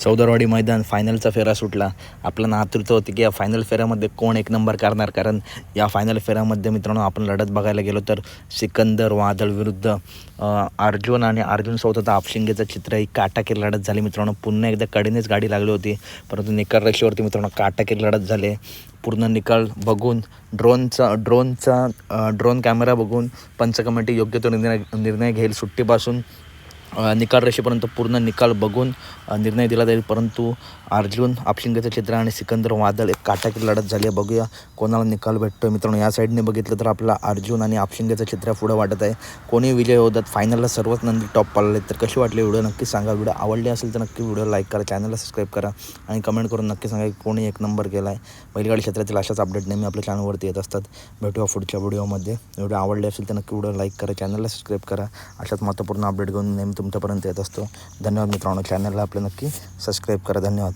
चौदरवाडी मैदान फायनलचा फेरा सुटला. आपल्याला आतुरता होती की या फायनल फेऱ्यामध्ये कोण एक नंबर करणार? कारण या फायनल फेऱ्यामध्ये मित्रांनो आपण लढत बघायला गेलो तर सिकंदर वादळ विरुद्ध अर्जुन आणि अर्जुन सोबत आपशिंगेचं चित्र. ही काटाकीर लढत झाली मित्रांनो. पुन्हा एकदा कडीनेच गाडी लागली होती. परंतु निकाल रेषेवरती मित्रांनो काटाकीर लढत झाले. पूर्ण निकाल बघून ड्रोनचा ड्रोनचा ड्रोन कॅमेरा बघून पंच कमिटी योग्य तो निर्णय निर्णय घेईल सुट्टीपासून. निकाल रेषेपर्यंत पूर्ण निकाल बघून निर्णय दिला जाईल. परंतु अर्जुन आपशिंगेचं चित्र आणि सिकंदर वादळ एक काटाकी लढत झाली आहे. बघूया कोणाला निकाल भेटतो मित्रांनो या साईडने बघितलं तर आपला अर्जुन आणि आपशिंगेचं चित्र पुढं वाटत आहे. कोणी विजय होतात? फायनलला सर्वच नंदी टॉप पाळले तर कशी वाटली व्हिडिओ? नक्की सांगा. व्हिडिओ आवडली असेल तर नक्की व्हिडिओ लाईक करा. चॅनलला सबस्क्राईब करा आणि कमेंट करून नक्की सांगा की कोणी एक नंबर केला आहे बैलगाडी क्षेत्रातील अशाच अपडेट नेहमी आपल्या चॅनलवरती येत असतात. भेटूया पुढच्या व्हिडिओमध्ये व्हिडिओ आवडले असेल तर नक्की व्हिडिओ लाईक करा. चॅनलला सबस्क्राईब करा. अशाच महत्त्वपूर्ण अपडेट घेऊन नेहमी तुमच्यापर्यंत येत असतो. धन्यवाद मित्रांनो. चॅनलला आपलं नक्की सबस्क्राईब करा. धन्यवाद.